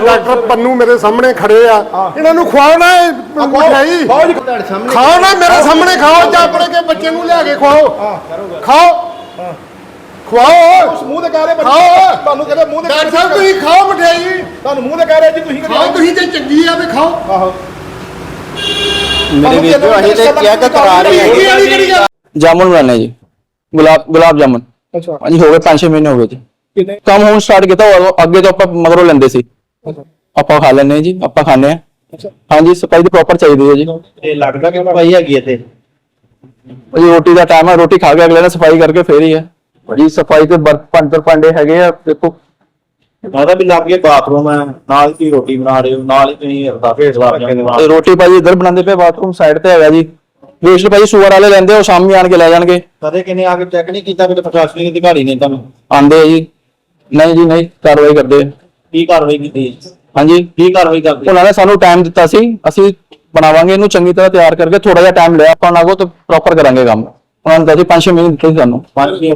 Doctor Pannu ਮੇਰੇ ਸਾਹਮਣੇ ਖੜੇ ਆ। ਇਹਨਾਂ ਨੂੰ ਖਵਾਓ ਨਾ ਇਹ ਮਠਿਆਈ। ਬਹੁਤ ਜੀ ਤੁਹਾਡੇ ਸਾਹਮਣੇ। ਖਾਓ ਨਾ ਮੇਰੇ ਸਾਹਮਣੇ ਖਾਓ ਜਾਂ ਆਪਣੇ ਕੇ ਬੱਚੇ ਨੂੰ ਲਿਆ ਕੇ ਖਵਾਓ। ਖਾਓ। ਖਵਾਓ। ਉਸ ਮੂੰਹ ਤੇ ਕਹਿ ਰਹੇ ਬੱਚੇ ਖਾਓ। ਤੁਹਾਨੂੰ ਕਹਿੰਦੇ ਮੂੰਹ ਤੇ ਡਾਕਟਰ ਸਾਹਿਬ ਤੁਸੀਂ ਖਾਓ ਮਠਿਆਈ। ਤੁਹਾਨੂੰ ਮੂੰਹ ਤੇ ਕਹਿ ਰਹੇ ਜੀ ਤੁਸੀਂ ਖਾਓ ਤੁਸੀਂ ਤੇ ਚੰਗੀ ਆ ਤੇ ਖਾਓ। ਆਹੋ। ਮੇਰੇ ਵੀਰ ਜੋ ਅਸੀਂ ਤੇ ਚੈੱਕ ਕਰਾ ਰਹੇ ਚੰਗੀ ਹਾਂ ਵਾਲੀ ਕਿਹੜੀ ਗੱਲ? ਜਾਮੁਨ ਬਣਾਉਣੇ ਜੀ। ਗੁਲਾਬ ਗੁਲਾਬ ਜਾਮੁਨ। ਅੱਛਾ। ਹਾਂਜੀ ਹੋ ਗਏ 5-6 ਮਹੀਨੇ ਹੋ ਗਏ ਜੀ। ਕਿੰਨੇ? ਕੰਮ ਹੁਣ ਸਟਾਰਟ ਕੀਤਾ ਉਦੋਂ ਅੱਗੇ ਤੋਂ ਆਪਾਂ ਮਗਰੋਂ ਲੈਂਦੇ ਸੀ। ਆਪਾਂ ਖਾ ਹਾਂ ਜੀ ਆਪਾਂ ਖਾਂਦੇ ਆ ਹਾਂਜੀ ਸਫ਼ਾਈ ਦੀ ਪ੍ਰੋਪਰ ਚਾਹੀਦੀ ਹੈ ਜੀ। ਇਹ ਲੱਗਦਾ ਕਿ ਭਾਈ ਹੈਗੀ ਇੱਥੇ? ਜੀ ਰੋਟੀ ਦਾ ਟਾਈਮ ਹੈ ਰੋਟੀ ਖਾ ਕੇ ਅਗਲੇ ਨੇ ਸਫ਼ਾਈ ਕਰਕੇ ਫੇਰ ਹੀ ਹੈ ਜੀ ਸਫ਼ਾਈ ਤੇ ਬਰਤਨ ਭਾਂਡੇ ਹੈਗੇ ਆ ਦੇਖੋ। ਮਾਤਾ ਵੀ ਲੱਗ ਕੇ ਬਾਥਰੂਮ ਹੈ ਨਾਲ ਹੀ ਰੋਟੀ ਬਣਾ ਰਹੇ ਹੋ ਨਾਲ ਹੀ ਤੁਸੀਂ ਅਰਦਾ ਫੇਸ ਲਾ ਕੇ ਤੇ ਰੋਟੀ ਭਾਜੀ ਇੱਧਰ ਬਣਾਉਂਦੇ ਪਏ ਬਾਥਰੂਮ ਸਾਈਡ ਤੇ ਹੈਗਾ ਜੀ। ਵੇਸਟ ਭਾਜੀ ਸੂਅਰ ਵਾਲੇ ਲੈਂਦੇ ਉਹ ਸ਼ਾਮੀ ਆਣ ਕੇ ਲੈ ਜਾਣਗੇ। ਕਦੇ ਕਿਨੇ ਆ ਕੇ ਚੈੱਕ ਨਹੀਂ ਕੀਤਾ ਕਿ ਪ੍ਰਸ਼ਾਸਨਿਕ ਅਧਿਕਾਰੀ ਨੇ ਤੁਹਾਨੂੰ? ਆਂਦੇ ਆ ਜੀ। ਨਹੀਂ ਜੀ ਨਹੀਂ ਕਾਰਵਾਈ ਕਰਦੇ ਆ। ਕੀ ਕਾਰਵਾਈ ਕੀਤੀ? ਹਾਂਜੀ। ਕੀ ਕਾਰਵਾਈ ਕਰਦੇ? ਉਹਨਾਂ ਨੇ ਸਾਨੂੰ ਟਾਈਮ ਦਿੱਤਾ ਸੀ। ਅਸੀਂ ਬਣਾਵਾਂਗੇ ਇਹਨੂੰ ਚੰਗੀ ਤਰ੍ਹਾਂ ਤਿਆਰ ਕਰਕੇ ਥੋੜਾ ਜਿਹਾ ਟਾਈਮ ਲਿਆ ਆਪਾਂ ਉਹਨਾਂ ਕੋਲ ਤੇ ਪ੍ਰੋਪਰ ਕਰਾਂਗੇ ਕੰਮ। ਉਹਨਾਂ ਨੇ ਦੱਸਿਆ 5-6 ਮਹੀਨੇ ਦਿੱਤੇ ਸੀ ਸਾਨੂੰ।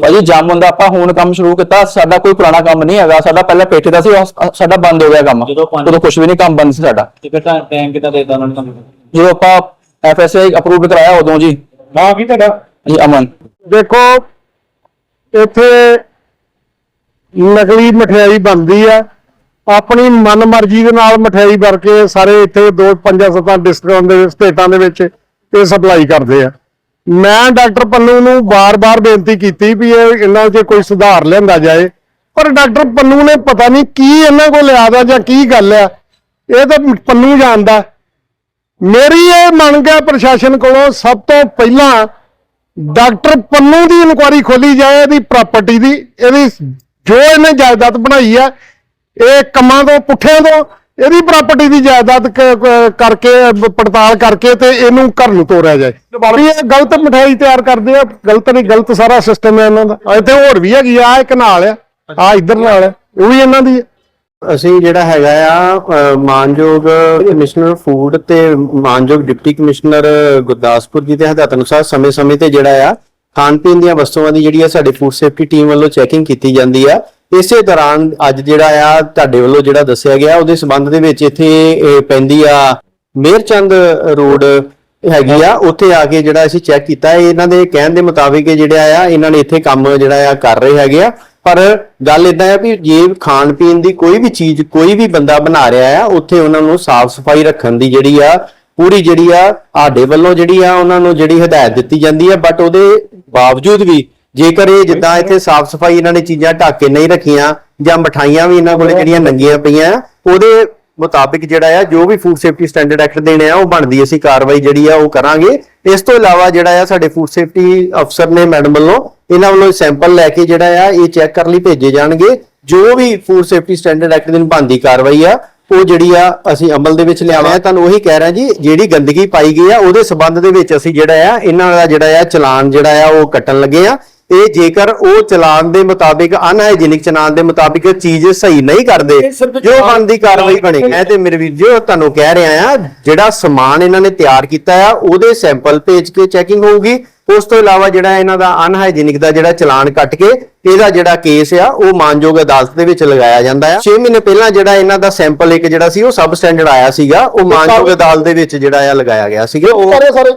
ਭਾਜੀ ਜਾਮਨ ਦਾ ਆਪਾਂ ਹੁਣ ਕੰਮ ਸ਼ੁਰੂ ਕੀਤਾ ਸਾਡਾ ਕੋਈ ਪੁਰਾਣਾ ਕੰਮ ਨਹੀਂ ਹੈਗਾ। ਸਾਡਾ ਪਹਿਲਾਂ ਪੇਠੇ ਦਾ ਸੀ ਉਹ ਸਾਡਾ ਬੰਦ ਹੋ ਗਿਆ ਕੰਮ। ਜਦੋਂ ਪੰਜ- ਉਦੋਂ ਕੁਝ ਵੀ ਨਹੀਂ ਕੰਮ ਬੰਦ ਸੀ ਸਾਡਾ। ਤੇ ਫਿਰ ਟਾਈਮ ਕਿਤਾ ਦੇਤਾ ਉਹਨਾਂ ਨੇ ਤੁਹਾਨੂੰ? ਜਦੋਂ ਆਪਾਂ ਐਫਐਸਆਈ ਅਪਰੂਵਡ ਕਰਾਇਆ ਉਦੋਂ ਜੀ। ਹਾਂ ਕੀ ਤੁਹਾਡਾ? ਜੀ ਅਮਨ। ਦੇਖੋ ਇੱਥੇ ਨਕਲੀ ਮਠਿਆਈ ਬਣਦੀ ਆ। ਆਪਣੀ ਮਨਮਰਜ਼ੀ ਦੇ ਨਾਲ ਮਠਿਆਈ ਭਰ ਕੇ ਸਾਰੇ ਇੱਥੇ ਦੋ ਪੰਜਾਂ ਸੱਤਾਂ ਡਿਸਟ੍ਰਿਕਟਾਂ ਦੇ ਸਟੇਟਾਂ ਦੇ ਵਿੱਚ ਇਹ ਸਪਲਾਈ ਕਰਦੇ ਆ। ਮੈਂ ਡਾਕਟਰ ਪੰਨੂ ਨੂੰ ਬਾਰ-ਬਾਰ ਬੇਨਤੀ ਕੀਤੀ ਵੀ ਇਹ ਇਹਨਾਂ 'ਚ ਕੋਈ ਸੁਧਾਰ ਲਿਆਂਦਾ ਜਾਏ, ਪਰ ਡਾਕਟਰ ਪੰਨੂ ਨੇ ਪਤਾ ਨਹੀਂ ਕੀ ਇਹਨਾਂ ਕੋਲ ਲਿਆਦਾ ਜਾਂ ਕੀ ਗੱਲ ਆ। ਇਹ ਤਾਂ ਪੰਨੂ ਜਾਣਦਾ। ਮੇਰੀ ਇਹ ਮੰਗ ਹੈ ਪ੍ਰਸ਼ਾਸਨ ਕੋਲੋਂ ਸਭ ਤੋਂ ਪਹਿਲਾਂ ਡਾਕਟਰ ਪੰਨੂ ਦੀ ਇਨਕੁਆਰੀ ਖੋਲੀ ਜਾਏ, ਇਹਦੀ ਪ੍ਰਾਪਰਟੀ ਦੀ, ਇਹਦੀ ਜੋ ਇਹਨੇ ਜਾਇਦਾਦ ਬਣਾਈ ਆ ਇਹ ਕੰਮਾਂ ਤੋਂ ਪੁੱਠਿਆਂ ਤੋਂ ਇਹਦੀ ਪ੍ਰਾਪਰਟੀ ਦੀ ਜਾਇਦਾਦ ਕਰਕੇ ਪੜਤਾਲ ਕਰਕੇ ਤੇ ਇਹਨੂੰ ਘਰ ਨੂੰ ਤੋਰਿਆ ਜਾਏ। ਵੀ ਇਹ ਗਲਤ ਮਠਾਈ ਤਿਆਰ ਕਰਦੇ ਆ ਗਲਤ ਨਹੀਂ ਗਲਤ ਸਾਰਾ ਸਿਸਟਮ ਹੈ ਇਹਨਾਂ ਦਾ। ਇੱਥੇ ਹੋਰ ਵੀ ਹੈਗੀ ਆ ਇੱਕ ਨਾਲ ਆ ਆ ਇੱਧਰ ਨਾਲ ਉਹ ਵੀ ਇਹਨਾਂ ਦੀ ਅਸੀਂ ਜਿਹੜਾ ਹੈਗਾ ਆ ਮਾਨਯੋਗ ਕਮਿਸ਼ਨਰ ਫੂਡ ਤੇ ਮਾਨਯੋਗ ਡਿਪਟੀ ਕਮਿਸ਼ਨਰ ਗੁਰਦਾਸਪੁਰ ਜੀ ਦੇ ਹਦਾਇਤ ਅਨੁਸਾਰ ਸਮੇਂ-ਸਮੇਂ ਤੇ ਜਿਹੜਾ ਆ ਖਾਣ ਪੀਣ ਦੀਆਂ ਵਸਤੂਆਂ ਦੀ ਜਿਹੜੀ ਆ ਸਾਡੀ ਫੂਡ ਸੇਫਟੀ ਟੀਮ ਵੱਲੋਂ ਚੈਕਿੰਗ ਕੀਤੀ ਜਾਂਦੀ ਆ। ਇਸੇ ਦੌਰਾਨ ਅੱਜ ਜਿਹੜਾ ਆ ਤੁਹਾਡੇ ਵੱਲੋਂ ਜਿਹੜਾ ਦੱਸਿਆ ਗਿਆ, ਉਹਦੇ ਸੰਬੰਧ ਦੇ ਵਿੱਚ ਇੱਥੇ ਪੈਂਦੀ ਆ ਮੇਰਚੰਦ ਰੋਡ ਹੈਗੀ ਆ, ਉੱਥੇ ਆ ਕੇ ਜਿਹੜਾ ਅਸੀਂ ਚੈੱਕ ਕੀਤਾ। ਇਹਨਾਂ ਦੇ ਕਹਿਣ ਦੇ ਮੁਤਾਬਿਕ ਜਿਹੜਾ ਆ, ਇਹਨਾਂ ਨੇ ਇੱਥੇ ਕੰਮ ਜਿਹੜਾ ਆ ਕਰ ਰਹੇ ਹੈਗੇ ਆ। ਪਰ ਗੱਲ ਇਦਾਂ ਆ ਵੀ ਜੇ ਖਾਣ ਪੀਣ ਦੀ ਕੋਈ ਵੀ ਚੀਜ਼, ਕੋਈ ਵੀ ਬੰਦਾ ਬਣਾ ਰਿਹਾ ਆ, ਉੱਥੇ ਉਹਨਾਂ ਨੂੰ ਸਾਫ਼ ਸਫ਼ਾਈ ਰੱਖਣ ਦੀ ਜਿਹੜੀ ਆ, ਪੂਰੀ ਜਿਹੜੀ ਆ, ਸਾਡੇ ਵੱਲੋਂ ਜਿਹੜੀ ਆ, ਉਹਨਾਂ ਨੂੰ ਜਿਹੜੀ ਹਦਾਇਤ ਦਿੱਤੀ ਜਾਂਦੀ ਆ। ਬਟ ਉਹਦੇ ਬਾਵਜੂਦ ਵੀ ਜੇਕਰ ਇਹ ਜਿੱਦਾਂ ਇੱਥੇ ਸਾਫ਼ ਸਫ਼ਾਈ ਇਹਨਾਂ ਨੇ ਚੀਜ਼ਾਂ ਢੱਕ ਕੇ ਨਹੀਂ ਰੱਖੀਆਂ ਜਾਂ ਮਠਾਈਆਂ ਵੀ ਇਹਨਾਂ ਕੋਲੇ ਜਿਹੜੀਆਂ ਨੰਗੀਆਂ ਪਈਆਂ ਉਹਦੇ ਮੁਤਾਬਿਕ ਜਿਹੜਾ ਆ ਜੋ ਵੀ ਫੂਡ ਸੇਫਟੀ ਸਟੈਂਡਰਡ ਐਕਟ ਦੇਣੇ ਆ ਉਹ ਬਣਦੀ ਅਸੀਂ ਕਾਰਵਾਈ ਜਿਹੜੀ ਆ ਉਹ ਕਰਾਂਗੇ। ਇਸ ਤੋਂ ਇਲਾਵਾ ਜਿਹੜਾ ਆ ਸਾਡੇ ਫੂਡ ਸੇਫਟੀ ਅਫਸਰ ਨੇ ਮੈਡਮ ਵੱਲੋਂ ਇਹਨਾਂ ਵੱਲੋਂ ਸੈਂਪਲ ਲੈ ਕੇ ਜਿਹੜਾ ਆ ਇਹ ਚੈੱਕ ਕਰਨ ਲਈ ਭੇਜੇ ਜਾਣਗੇ। ਜੋ ਵੀ ਫੂਡ ਸੇਫਟੀ ਸਟੈਂਡਰਡ ਐਕਟ ਦੇ ਬਣਦੀ ਕਾਰਵਾਈ ਆ ਉਹ ਜਿਹੜੀ ਆ ਅਸੀਂ ਅਮਲ ਦੇ ਵਿੱਚ ਲਿਆਵਾਂ ਤੁਹਾਨੂੰ ਉਹੀ ਕਹਿ ਰਿਹਾ ਜੀ ਜਿਹੜੀ ਗੰਦਗੀ ਪਾਈ ਗਈ ਆ ਉਹਦੇ ਸਬੰਧ ਦੇ ਵਿੱਚ ਅਸੀਂ ਜਿਹੜਾ ਆ ਇਹਨਾਂ ਦਾ ਜਿਹੜਾ ਆ ਚਲਾਨ ਜਿਹੜਾ ਆ ਉਹ ਕੱਟਣ ਲੱਗੇ ਆ। ਇਹ ਜੇਕਰ ਉਹ ਚਲਾਨ ਦੇ ਮੁਤਾਬਿਕ ਅਨਹਾਈਜੀਨਿਕ ਚਲਾਨ ਦੇ ਮੁਤਾਬਿਕ ਚੀਜ਼ ਸਹੀ ਨਹੀਂ ਕਰਦੇ ਜੋ ਬਣਦੀ ਕਾਰਵਾਈ ਬਣੇਗੀ ਮੈਂ ਤੇ ਮੇਰੇ ਵੀਰ ਜੀ ਤੁਹਾਨੂੰ ਕਹਿ ਰਿਹਾ ਆ ਜਿਹੜਾ ਸਮਾਨ ਇਹਨਾਂ ਨੇ ਤਿਆਰ ਕੀਤਾ ਆ ਉਹਦੇ ਸੈਂਪਲ ਭੇਜ ਕੇ ਚੈਕਿੰਗ ਹੋਊਗੀ। ਉਸ ਤੋਂ ਇਲਾਵਾ ਜਿਹੜਾ ਇਹਨਾਂ ਦਾ ਅਨਹਾਈਜੀਨਿਕ ਦਾ ਜਿਹੜਾ ਚਲਾਨ ਕੱਟ ਕੇ ਇਹਦਾ ਜਿਹੜਾ ਕੇਸ ਆ ਉਹ ਮਾਨਯੋਗ ਅਦਾਲਤ ਦੇ ਵਿੱਚ ਲਗਾਇਆ ਜਾਂਦਾ ਆ। 6 ਮਹੀਨੇ ਪਹਿਲਾਂ ਜਿਹੜਾ ਇਹਨਾਂ ਦਾ ਸੈਂਪਲ ਇੱਕ ਜਿਹੜਾ ਸੀ ਉਹ ਸਬ ਸਟੈਂਡਰਡ ਆਇਆ ਸੀਗਾ। ਉਹ ਮਾਨਯੋਗ ਅਦਾਲਤ ਦੇ ਵਿੱਚ ਜਿਹੜਾ ਆ ਲਗਾਇਆ ਗਿਆ ਸੀਗਾ। ਉਹ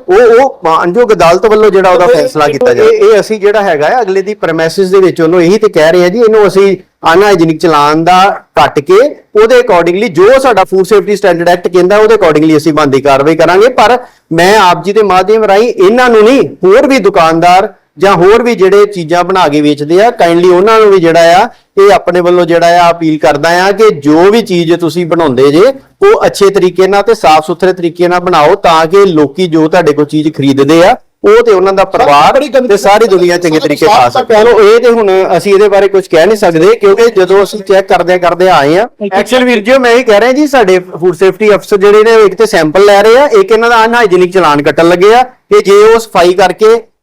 ਉਹ ਉਹ ਮਾਨਯੋਗ ਅਦਾਲਤ ਵੱਲੋਂ ਜਿਹੜਾ ਉਹਦਾ ਫੈਸਲਾ ਕੀਤਾ ਜਾਵੇ। ਇਹ ਇਹ ਅਸੀਂ ਜਿਹੜਾ ਹੈਗਾ ਆ ਅਗਲੇ ਦੀ ਪ੍ਰੈਮਿਸਿਸ ਦੇ ਵਿੱਚ ਉਹਨੂੰ ਇਹੀ ਤੇ ਕਹਿ ਰਹੇ ਆ ਜੀ ਇਹਨੂੰ ਅਸੀਂ ਅਨਹਾਈਜੀਨਿਕ ਚਲਾਨ ਦਾ ਕੱਟ ਕੇ ਉਹਦੇ ਅਕੋਰਡਿੰਗਲੀ ਜੋ ਸਾਡਾ ਫੂਡ ਸੇਫਟੀ ਸਟੈਂਡਰਡ ਐਕਟ ਕਹਿੰਦਾ ਉਹਦੇ ਅਕੋਰਡਿੰਗਲੀ ਅਸੀਂ ਬੰਦੀ ਕਾਰਵਾਈ ਕਰਾਂਗੇ। ਪਰ ਮੈਂ ਆਪ ਜੀ ਦੇ ਮਾਧਿਅਮ ਰਾਹੀਂ ਇਹਨਾਂ ਨੂੰ ਨਹੀਂ ਹੋਰ ਵੀ ਦੁਕਾਨਦਾਰ ਜਾਂ ਹੋਰ ਵੀ ਜਿਹੜੇ ਚੀਜ਼ਾਂ ਬਣਾ ਕੇ ਵੇਚਦੇ ਆ ਕਾਈਂਡਲੀ ਉਹਨਾਂ ਨੂੰ ਵੀ ਜਿਹੜਾ ਆ ਇਹ ਆਪਣੇ ਵੱਲੋਂ ਜਿਹੜਾ ਆ ਅਪੀਲ ਕਰਦਾ ਆ ਕਿ ਜੋ ਵੀ ਚੀਜ਼ ਤੁਸੀਂ ਬਣਾਉਂਦੇ ਜੇ ਉਹ ਅੱਛੇ ਤਰੀਕੇ ਨਾਲ ਤੇ ਸਾਫ਼ ਸੁਥਰੇ ਤਰੀਕੇ ਨਾਲ ਬਣਾਓ ਤਾਂ ਕਿ ਲੋਕੀ ਜੋ ਤੁਹਾਡੇ ਕੋਲ ਚੀਜ਼ ਖਰੀਦਦੇ ਆ ਉਹ ਤੇ ਉਹਨਾਂ ਦਾ ਪਰਿਵਾਰ ਤੇ ਸਾਰੀ ਦੁਨੀਆ ਚੰਗੇ ਤਰੀਕੇ ਖਾ ਸਕੇ ਚਲੋ ਇਹ ਤੇ ਹੁਣ ਅਸੀਂ ਇਹਦੇ ਬਾਰੇ ਕੁਝ ਕਹਿ ਨਹੀਂ ਸਕਦੇ ਕਿਉਂਕਿ ਜਦੋਂ ਅਸੀਂ ਚੈੱਕ ਕਰਦੇ ਕਰਦੇ ਆਏ ਆ ਐਕਚੁਅਲ ਵੀਰ ਜੀ ਮੈਂ ਇਹ ਕਹਿ ਰਿਹਾ ਜੀ ਸਾਡੇ ਫੂਡ ਸੇਫਟੀ ਅਫਸਰ ਜਿਹੜੇ ਨੇ ਇੱਕ ਤੇ ਸੈਂਪਲ ਲੈ ਰਹੇ ਆ ਇੱਕ ਇਹਨਾਂ ਦਾ ਅਨਹਾਈਜੀਨਿਕ ਚਲਾਨ ਕੱਟਣ ਲੱਗੇ ਆ ਕਿ ਜੇ ਉਹ ਸਫ਼ਾਈ ਕਰਕੇ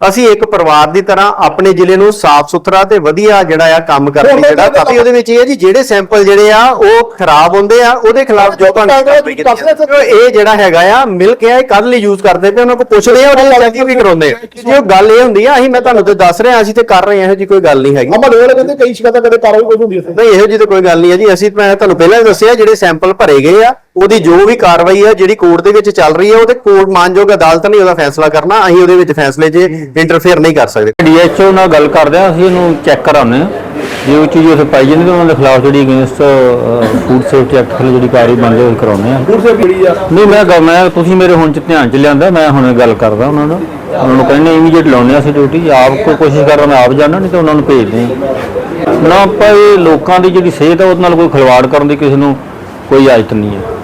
ਅਸੀਂ ਇੱਕ ਪਰਿਵਾਰ ਦੀ ਤਰ੍ਹਾਂ ਆਪਣੇ ਜ਼ਿਲ੍ਹੇ ਨੂੰ ਸਾਫ਼ ਸੁਥਰਾ ਤੇ ਵਧੀਆ ਜਿਹੜਾ ਆ ਕੰਮ ਕਰਨ ਲਈ ਜਿਹੜਾ ਕਾਫੀ ਉਹਦੇ ਵਿੱਚ ਇਹ ਹੈ ਜੀ ਜਿਹੜੇ ਸੈਂਪਲ ਜਿਹੜੇ ਆ ਉਹ ਖਰਾਬ ਹੁੰਦੇ ਆ ਉਹਦੇ ਖਿਲਾਫ ਜੋ। ਇਹ ਜਿਹੜਾ ਹੈਗਾ ਆ ਮਿਲ ਕੇ ਇਹ ਕੱਲ ਲਈ ਯੂਜ਼ ਕਰਦੇ ਪਏ ਉਹਨਾਂ ਕੋਲ ਪੁੱਛਦੇ ਆ ਔਰ ਚੈਕਿੰਗ ਵੀ ਕਰਾਉਂਦੇ ਆ ਜੇ ਉਹ ਗੱਲ ਇਹ ਹੁੰਦੀ ਆ ਅਸੀਂ ਮੈਂ ਤੁਹਾਨੂੰ ਤੇ ਦੱਸ ਰਿਹਾ ਅਸੀਂ ਤੇ ਕਰ ਰਹੇ ਆ ਇਹੋ ਜੀ ਕੋਈ ਗੱਲ ਨਹੀਂ ਹੈਗੀ ਅਮਲ ਵਾਲੇ ਕਹਿੰਦੇ ਕਈ ਸ਼ਿਕਾਇਤਾਂ ਕਦੇ ਕਾਰਵਾਈ ਕੋਈ ਹੁੰਦੀ ਨਹੀਂ ਇਹੋ ਜਿਹੀ ਤਾਂ ਕੋਈ ਗੱਲ ਨਹੀਂ ਹੈ ਜੀ ਅਸੀਂ ਮੈਂ ਤੁਹਾਨੂੰ ਪਹਿਲਾਂ ਹੀ ਦੱਸਿਆ ਜਿਹੜੇ ਸੈਂਪਲ ਭਰੇ ਗਏ ਆ ਉਹਦੀ ਜੋ ਵੀ ਕਾਰਵਾਈ ਆ ਜਿਹੜੀ ਕੋਰਟ ਦੇ ਵਿੱਚ ਚੱਲ ਰਹੀ ਹੈ ਉਹਦੇ ਕੋਰਟ ਮਾਨਯੋਗ ਅਦਾਲਤ ਨੇ ਉਹਦਾ ਫੈਸਲਾ ਕਰਨਾ। ਅਸੀਂ ਉਹਦੇ ਵਿੱਚ ਫੈਸਲੇ 'ਚ ਇੰਟਰਫੇਅਰ ਨਹੀਂ ਕਰ ਸਕਦੇ। ਡੀਐਚਓ ਨਾਲ ਗੱਲ ਕਰਦੇ ਆ ਅਸੀਂ ਇਹਨੂੰ ਚੈੱਕ ਕਰਾਉਂਦੇ ਆ ਜੇ ਉਹ ਚੀਜ਼ ਉੱਥੇ ਪਾਈ ਜਾਂਦੀ ਤਾਂ ਉਹਨਾਂ ਦੇ ਖਿਲਾਫ ਜਿਹੜੀ ਅਗੇਂਸਟ ਫੂਡ ਸੇਫਟੀ ਐਕਟ ਥੱਲੇ ਜਿਹੜੀ ਕਾਰਵਾਈ ਬਣਦੀ ਉਹ ਕਰਾਉਂਦੇ ਆ ਦੂਰ ਸੇ ਬੜੀ ਆ। ਨਹੀਂ ਮੈਂ ਗ- ਮੈਂ ਤੁਸੀਂ ਮੇਰੇ ਹੁਣ ਚ ਧਿਆਨ ਚ ਲਿਆਂਦਾ ਮੈਂ ਹੁਣ ਗੱਲ ਕਰਦਾ ਉਹਨਾਂ ਨਾਲ ਉਹਨਾਂ ਨੂੰ ਕਹਿੰਦੇ ਇਮੀਡੀਏਟ ਲਾਉਣੇ ਆ ਅਸੀਂ ਡਿਊਟੀ ਆਪ ਕੋਈ ਕੋਸ਼ਿਸ਼ ਕਰਦਾ ਮੈਂ ਆਪ ਜਾਣਾ ਨਹੀਂ ਤਾਂ ਉਹਨਾਂ ਨੂੰ ਭੇਜਦੇ ਆ ਨਾ ਆਪਾਂ ਇਹ ਲੋਕਾਂ ਦੀ ਜਿਹੜੀ ਸਿਹਤ ਆ ਉਹਦੇ ਨਾਲ ਕੋਈ ਖਿਲਵਾੜ ਕਰਨ ਦੀ ਕਿਸੇ ਨੂੰ ਕੋਈ ਇਜਾਜ਼ਤ ਨਹੀਂ ਹੈ।